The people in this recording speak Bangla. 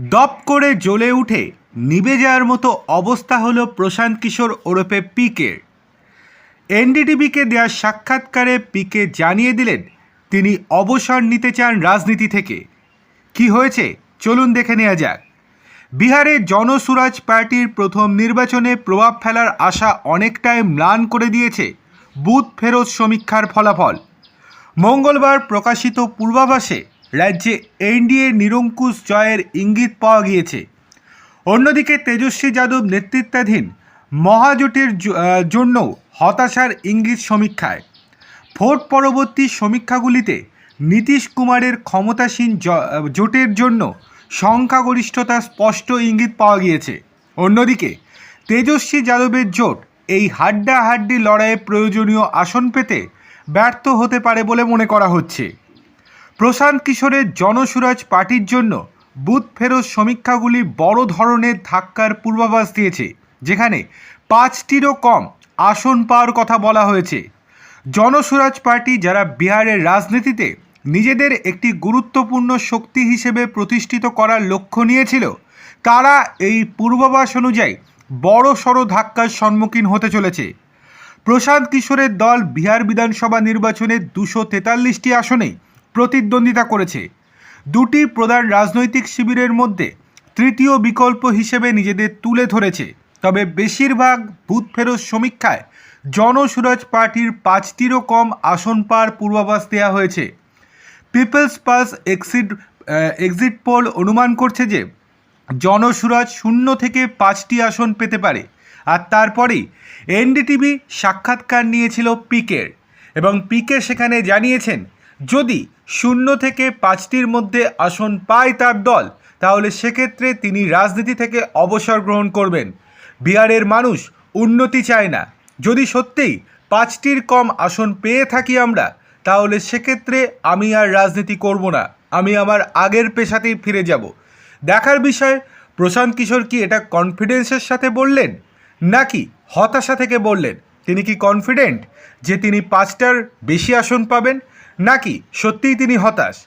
দপ করে জ্বলে উঠে নিবে যাওয়ার মতো অবস্থা হলো প্রশান্ত কিশোর ওরফে পিকের এনডিটিভিকে দেওয়া সাক্ষাৎকারে পিকে জানিয়ে দিলেন, তিনি অবসর নিতে চান রাজনীতি থেকে। কি হয়েছে? চলুন দেখে নেওয়া যাক। বিহারে জনসুরাজ পার্টির প্রথম নির্বাচনে প্রভাব ফেলার আশা অনেকটাই ম্লান করে দিয়েছে বুথ ফেরত সমীক্ষার ফলাফল। মঙ্গলবার প্রকাশিত পূর্বাভাসে রাজ্যে এনডিএ নিরঙ্কুশ জয়ের ইঙ্গিত পাওয়া গিয়েছে। অন্যদিকে তেজস্বী যাদব নেতৃত্বাধীন মহাজোটের জন্য হতাশার ইঙ্গিত সমীক্ষায়। ভোট পরবর্তী সমীক্ষাগুলিতে নীতিশ কুমারের ক্ষমতাসীন জোটের জন্য সংখ্যাগরিষ্ঠতা স্পষ্ট ইঙ্গিত পাওয়া গিয়েছে। অন্যদিকে তেজস্বী যাদবের জোট এই হাড্ডাহাড্ডি লড়াইয়ে প্রয়োজনীয় আসন পেতে ব্যর্থ হতে পারে বলে মনে করা হচ্ছে। প্রশান্ত কিশোরের জনসুরাজ পার্টির জন্য বুথ ফেরত সমীক্ষাগুলি বড় ধরনের ধাক্কার পূর্বাভাস দিয়েছে, যেখানে পাঁচটিরও কম আসন পাওয়ার কথা বলা হয়েছে। জনসুরাজ পার্টি যারা বিহারের রাজনীতিতে নিজেদের একটি গুরুত্বপূর্ণ শক্তি হিসেবে প্রতিষ্ঠিত করার লক্ষ্য নিয়েছিল, তারা এই পূর্বাভাস অনুযায়ী বড় সড়ো ধাক্কার সম্মুখীন হতে চলেছে। প্রশান্ত কিশোরের দল বিহার বিধানসভা নির্বাচনে দুশো তেতাল্লিশটি আসনেই প্রতিদ্বন্দ্বিতা করেছে। দুটি প্রধান রাজনৈতিক শিবিরের মধ্যে তৃতীয় বিকল্প হিসেবে নিজেদের তুলে ধরেছে। তবে বেশিরভাগ বুথ ফেরত সমীক্ষায় জনসুরাজ পার্টির পাঁচটিরও কম আসন পাওয়ার পূর্বাভাস দেওয়া হয়েছে। People's Pulse exit exit poll অনুমান করছে যে জনসুরাজ শূন্য থেকে পাঁচটি আসন পেতে পারে। আর তারপরেই এনডিটিভি সাক্ষাৎকার নিয়েছিল পিকের এবং পিকে সেখানে জানিয়েছেন যদি শূন্য থেকে পাঁচটির মধ্যে আসন পায় তার দল, তাহলে সেক্ষেত্রে তিনি রাজনীতি থেকে অবসর গ্রহণ করবেন। বিহারের মানুষ উন্নতি চায় না। যদি সত্যিই পাঁচটির কম আসন পেয়ে থাকি আমরা, তাহলে সেক্ষেত্রে আমি আর রাজনীতি করব না। আমি আমার আগের পেশাতেই ফিরে যাব। দেখার বিষয়, প্রশান্ত কিশোর কি এটা কনফিডেন্সের সাথে বললেন? নাকি হতাশা থেকে বললেন? তিনি কি কনফিডেন্ট যে তিনি পাঁচটার বেশি আসন পাবেন? নাকি সত্যিই তিনি হতাশ?